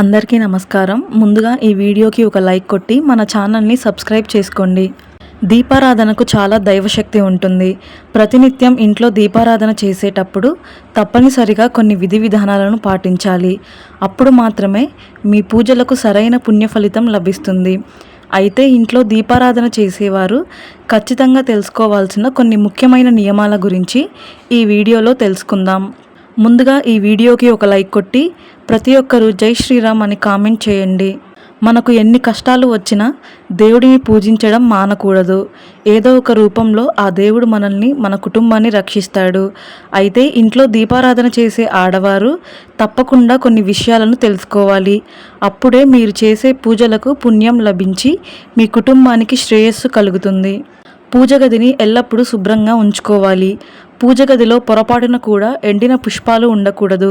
అందరికీ నమస్కారం. ముందుగా ఈ వీడియోకి ఒక లైక్ కొట్టి మన ఛానల్ని సబ్స్క్రైబ్ చేసుకోండి. దీపారాధనకు చాలా దైవశక్తి ఉంటుంది. ప్రతినిత్యం ఇంట్లో దీపారాధన చేసేటప్పుడు తప్పనిసరిగా కొన్ని విధి విధానాలను పాటించాలి. అప్పుడు మాత్రమే మీ పూజలకు సరైన పుణ్య ఫలితం లభిస్తుంది. అయితే ఇంట్లో దీపారాధన చేసేవారు ఖచ్చితంగా తెలుసుకోవాల్సిన కొన్ని ముఖ్యమైన నియమాల గురించి ఈ వీడియోలో తెలుసుకుందాం. ముందుగా ఈ వీడియోకి ఒక లైక్ కొట్టి ప్రతి ఒక్కరూ జై శ్రీరామ్ అని కామెంట్ చేయండి. మనకు ఎన్ని కష్టాలు వచ్చినా దేవుడిని పూజించడం మానకూడదు. ఏదో ఒక రూపంలో ఆ దేవుడు మనల్ని మన కుటుంబాన్ని రక్షిస్తాడు. అయితే ఇంట్లో దీపారాధన చేసే ఆడవారు తప్పకుండా కొన్ని విషయాలను తెలుసుకోవాలి. అప్పుడే మీరు చేసే పూజలకు పుణ్యం లభించి మీ కుటుంబానికి శ్రేయస్సు కలుగుతుంది. పూజ గదిని ఎల్లప్పుడూ శుభ్రంగా ఉంచుకోవాలి. పూజ గదిలో పొరపాటున కూడా ఎండిన పుష్పాలు ఉండకూడదు.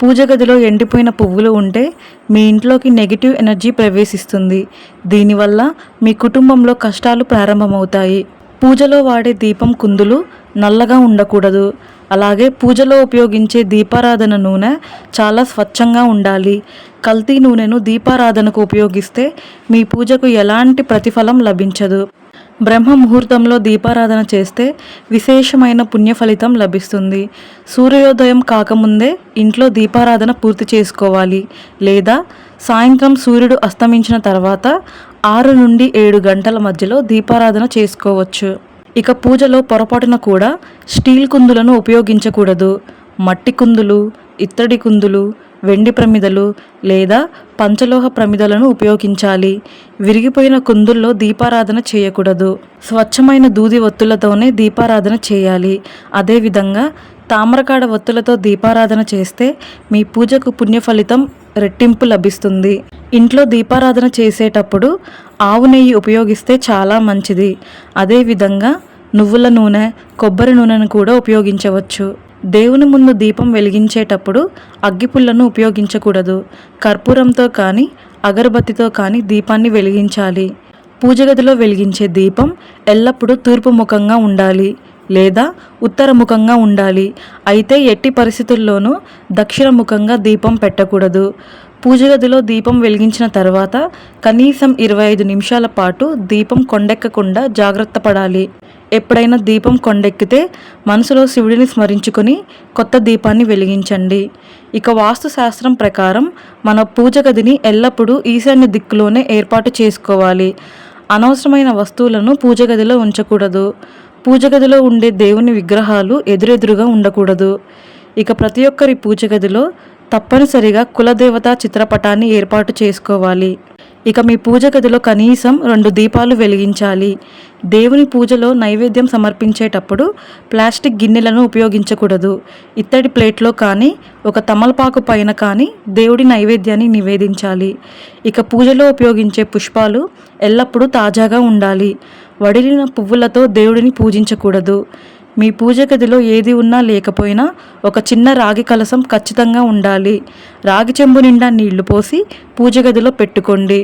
పూజ గదిలో ఎండిపోయిన పువ్వులు ఉంటే మీ ఇంట్లోకి నెగిటివ్ ఎనర్జీ ప్రవేశిస్తుంది. దీనివల్ల మీ కుటుంబంలో కష్టాలు ప్రారంభమవుతాయి. పూజలో వాడే దీపం కుందులు నల్లగా ఉండకూడదు. అలాగే పూజలో ఉపయోగించే దీపారాధన నూనె చాలా స్వచ్ఛంగా ఉండాలి. కల్తీ నూనెను దీపారాధనకు ఉపయోగిస్తే మీ పూజకు ఎలాంటి ప్రతిఫలం లభించదు. బ్రహ్మ ముహూర్తంలో దీపారాధన చేస్తే విశేషమైన పుణ్య ఫలితం లభిస్తుంది. సూర్యోదయం కాకముందే ఇంట్లో దీపారాధన పూర్తి చేసుకోవాలి. లేదా సాయంత్రం సూర్యుడు అస్తమించిన తర్వాత ఆరు నుండి ఏడు గంటల మధ్యలో దీపారాధన చేసుకోవచ్చు. ఇక పూజలో పొరపాటున కూడా స్టీల్ కుందులను ఉపయోగించకూడదు. మట్టి కుందులు ఇత్తడి కుందులు వెండి ప్రమిదలు లేదా పంచలోహ ప్రమిదలను ఉపయోగించాలి. విరిగిపోయిన కుందుల్లో దీపారాధన చేయకూడదు. స్వచ్ఛమైన దూది ఒత్తులతోనే దీపారాధన చేయాలి. అదేవిధంగా తామరకాడ ఒత్తులతో దీపారాధన చేస్తే మీ పూజకు పుణ్య ఫలితం రెట్టింపు లభిస్తుంది. ఇంట్లో దీపారాధన చేసేటప్పుడు ఆవు నెయ్యి ఉపయోగిస్తే చాలా మంచిది. అదేవిధంగా నువ్వుల నూనె కొబ్బరి నూనెను కూడా ఉపయోగించవచ్చు. దేవుని ముందు దీపం వెలిగించేటప్పుడు అగ్గిపుల్లను ఉపయోగించకూడదు. కర్పూరంతో కానీ అగరబత్తితో కానీ దీపాన్ని వెలిగించాలి. పూజగదిలో వెలిగించే దీపం ఎల్లప్పుడూ తూర్పు ముఖంగా ఉండాలి లేదా ఉత్తరముఖంగా ఉండాలి. అయితే ఎట్టి పరిస్థితుల్లోనూ దక్షిణముఖంగా దీపం పెట్టకూడదు. పూజ గదిలో దీపం వెలిగించిన తర్వాత కనీసం ఇరవై ఐదు నిమిషాల పాటు దీపం కొండెక్కకుండా జాగ్రత్త పడాలి. ఎప్పుడైనా దీపం కొండెక్కితే మనసులో శివుడిని స్మరించుకొని కొత్త దీపాన్ని వెలిగించండి. ఇక వాస్తు శాస్త్రం ప్రకారం మన పూజ గదిని ఎల్లప్పుడూ ఈశాన్య దిక్కులోనే ఏర్పాటు చేసుకోవాలి. అనవసరమైన వస్తువులను పూజ గదిలో ఉంచకూడదు. పూజ గదిలో ఉండే దేవుని విగ్రహాలు ఎదురెదురుగా ఉండకూడదు. ఇక ప్రతి ఒక్కరి పూజ గదిలో తప్పనిసరిగా కులదేవత చిత్రపటాన్ని ఏర్పాటు చేసుకోవాలి. ఇక మీ పూజ గదిలో కనీసం రెండు దీపాలు వెలిగించాలి. దేవుని పూజలో నైవేద్యం సమర్పించేటప్పుడు ప్లాస్టిక్ గిన్నెలను ఉపయోగించకూడదు. ఇత్తడి ప్లేట్లో కానీ ఒక తమలపాకు పైన కానీ దేవుడి నైవేద్యాన్ని నివేదించాలి. ఇక పూజలో ఉపయోగించే పుష్పాలు ఎల్లప్పుడూ తాజాగా ఉండాలి. వడిలిన పువ్వులతో దేవుడిని పూజించకూడదు. మీ పూజ గదిలో ఏది ఉన్నా లేకపోయినా ఒక చిన్న రాగి కలసం ఖచ్చితంగా ఉండాలి. రాగి చెంబు నిండా నీళ్ళు పోసి పూజ గదిలో పెట్టుకోండి.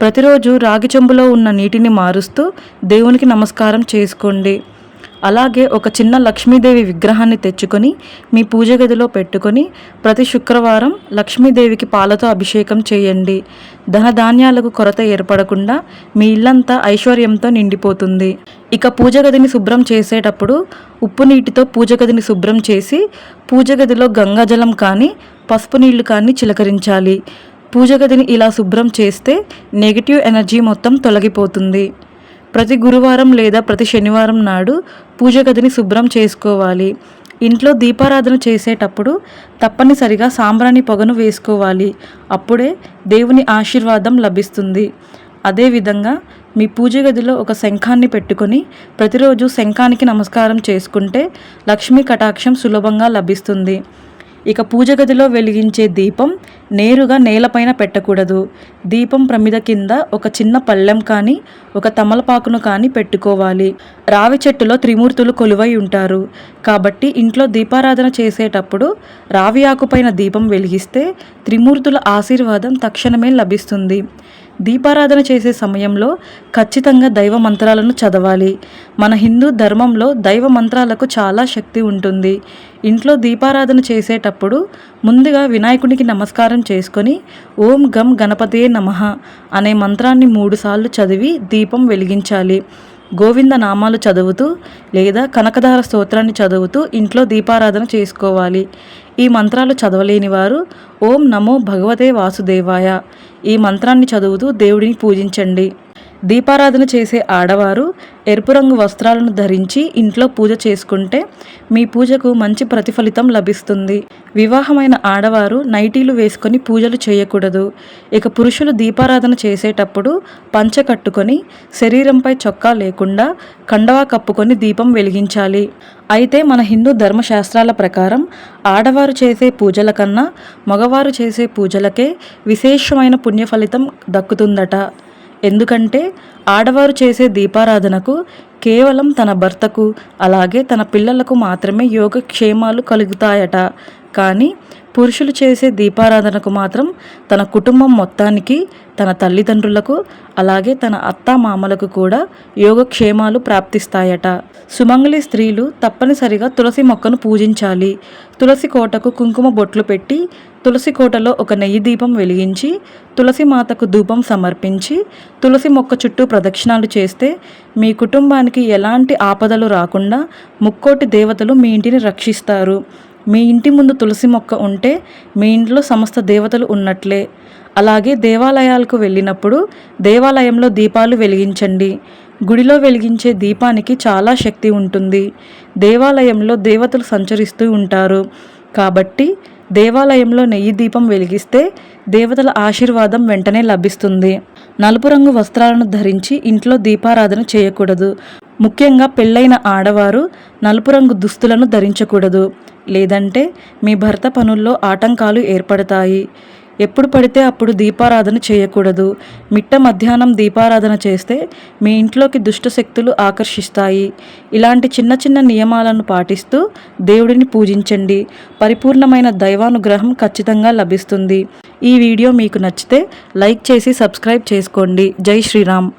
ప్రతిరోజు రాగి చెంబులో ఉన్న నీటిని మారుస్తూ దేవునికి నమస్కారం చేసుకోండి. అలాగే ఒక చిన్న లక్ష్మీదేవి విగ్రహాన్ని తెచ్చుకొని మీ పూజ గదిలో పెట్టుకొని ప్రతి శుక్రవారం లక్ష్మీదేవికి పాలతో అభిషేకం చేయండి. ధనధాన్యాలకు కొరత ఏర్పడకుండా మీ ఇల్లంతా ఐశ్వర్యంతో నిండిపోతుంది. ఇక పూజ గదిని శుభ్రం చేసేటప్పుడు ఉప్పు నీటితో పూజ గదిని శుభ్రం చేసి పూజ గదిలో గంగాజలం కానీ పసుపు నీళ్ళు కానీ చిలకరించాలి. పూజ గదిని ఇలా శుభ్రం చేస్తే నెగిటివ్ ఎనర్జీ మొత్తం తొలగిపోతుంది. ప్రతి గురువారం లేదా ప్రతి శనివారం నాడు పూజ గదిని శుభ్రం చేసుకోవాలి. ఇంట్లో దీపారాధన చేసేటప్పుడు తప్పనిసరిగా సాంబ్రాణి పొగను వేసుకోవాలి. అప్పుడే దేవుని ఆశీర్వాదం లభిస్తుంది. అదేవిధంగా మీ పూజ గదిలో ఒక శంఖాన్ని పెట్టుకొని ప్రతిరోజు శంఖానికి నమస్కారం చేసుకుంటే లక్ష్మీ కటాక్షం సులభంగా లభిస్తుంది. ఇక పూజ గదిలో వెలిగించే దీపం నేరుగా నేలపైన పెట్టకూడదు. దీపం ప్రమిద కింద ఒక చిన్న పళ్ళెం కానీ ఒక తమలపాకును కానీ పెట్టుకోవాలి. రావి చెట్టులో త్రిమూర్తులు కొలువై ఉంటారు. కాబట్టి ఇంట్లో దీపారాధన చేసేటప్పుడు రావి ఆకుపైన దీపం వెలిగిస్తే త్రిమూర్తుల ఆశీర్వాదం తక్షణమే లభిస్తుంది. దీపారాధన చేసే సమయంలో ఖచ్చితంగా దైవ మంత్రాలను చదవాలి. మన హిందూ ధర్మంలో దైవ మంత్రాలకు చాలా శక్తి ఉంటుంది. ఇంట్లో దీపారాధన చేసేటప్పుడు ముందుగా వినాయకునికి నమస్కారం చేసుకొని ఓం గం గణపతియే నమః అనే మంత్రాన్ని మూడుసార్లు చదివి దీపం వెలిగించాలి. గోవింద నామాలు చదువుతూ లేదా కనకదార స్తోత్రాన్ని చదువుతూ ఇంట్లో దీపారాధన చేసుకోవాలి. ఈ మంత్రాలు చదవలేని వారు ఓం నమో భగవతే వాసుదేవాయ. ఈ మంత్రాన్ని చదువుతూ దేవుడిని పూజించండి. దీపారాధన చేసే ఆడవారు ఎరుపు రంగు వస్త్రాలను ధరించి ఇంట్లో పూజ చేసుకుంటే మీ పూజకు మంచి ప్రతిఫలితం లభిస్తుంది. వివాహమైన ఆడవారు నైటీలు వేసుకొని పూజలు చేయకూడదు. ఇక పురుషులు దీపారాధన చేసేటప్పుడు పంచ కట్టుకొని శరీరంపై చొక్కా లేకుండా కండవా కప్పుకొని దీపం వెలిగించాలి. అయితే మన హిందూ ధర్మశాస్త్రాల ప్రకారం ఆడవారు చేసే పూజల కన్నా మగవారు చేసే పూజలకే విశేషమైన పుణ్యఫలితం దక్కుతుందట. ఎందుకంటే ఆడవారు చేసే దీపారాధనకు కేవలం తన భర్తకు అలాగే తన పిల్లలకు మాత్రమే యోగక్షేమాలు కలుగుతాయట. కానీ పురుషులు చేసే దీపారాధనకు మాత్రం తన కుటుంబం మొత్తానికి తన తల్లిదండ్రులకు అలాగే తన అత్త మామలకు కూడా యోగక్షేమాలు ప్రాప్తిస్తాయట. సుమంగళి స్త్రీలు తప్పనిసరిగా తులసి మొక్కను పూజించాలి. తులసి కోటకు కుంకుమ బొట్లు పెట్టి తులసి కోటలో ఒక నెయ్యి దీపం వెలిగించి తులసి మాతకు ధూపం సమర్పించి తులసి మొక్క చుట్టూ ప్రదక్షిణాలు చేస్తే మీ కుటుంబానికి ఎలాంటి ఆపదలు రాకుండా ముక్కోటి దేవతలు మీ ఇంటిని రక్షిస్తారు. మీ ఇంటి ముందు తులసి మొక్క ఉంటే మీ ఇంట్లో సమస్త దేవతలు ఉన్నట్లే. అలాగే దేవాలయాలకు వెళ్ళినప్పుడు దేవాలయంలో దీపాలు వెలిగించండి. గుడిలో వెలిగించే దీపానికి చాలా శక్తి ఉంటుంది. దేవాలయంలో దేవతలు సంచరిస్తూ ఉంటారు. కాబట్టి దేవాలయంలో నెయ్యి దీపం వెలిగిస్తే దేవతల ఆశీర్వాదం వెంటనే లభిస్తుంది. నలుపు రంగు వస్త్రాలను ధరించి ఇంట్లో దీపారాధన చేయకూడదు. ముఖ్యంగా పెళ్ళైన ఆడవారు నలుపు రంగు దుస్తులను ధరించకూడదు. లేదంటే మీ భర్త పనుల్లో ఆటంకాలు ఏర్పడతాయి. ఎప్పుడు పడితే అప్పుడు దీపారాధన చేయకూడదు. మిట్ట మధ్యాహ్నం దీపారాధన చేస్తే మీ ఇంట్లోకి దుష్ట శక్తులు ఆకర్షిస్తాయి. ఇలాంటి చిన్న చిన్న నియమాలను పాటిస్తూ దేవుడిని పూజించండి. పరిపూర్ణమైన దైవానుగ్రహం ఖచ్చితంగా లభిస్తుంది. ఈ వీడియో మీకు నచ్చితే లైక్ చేసి సబ్స్క్రైబ్ చేసుకోండి. జై శ్రీరామ్.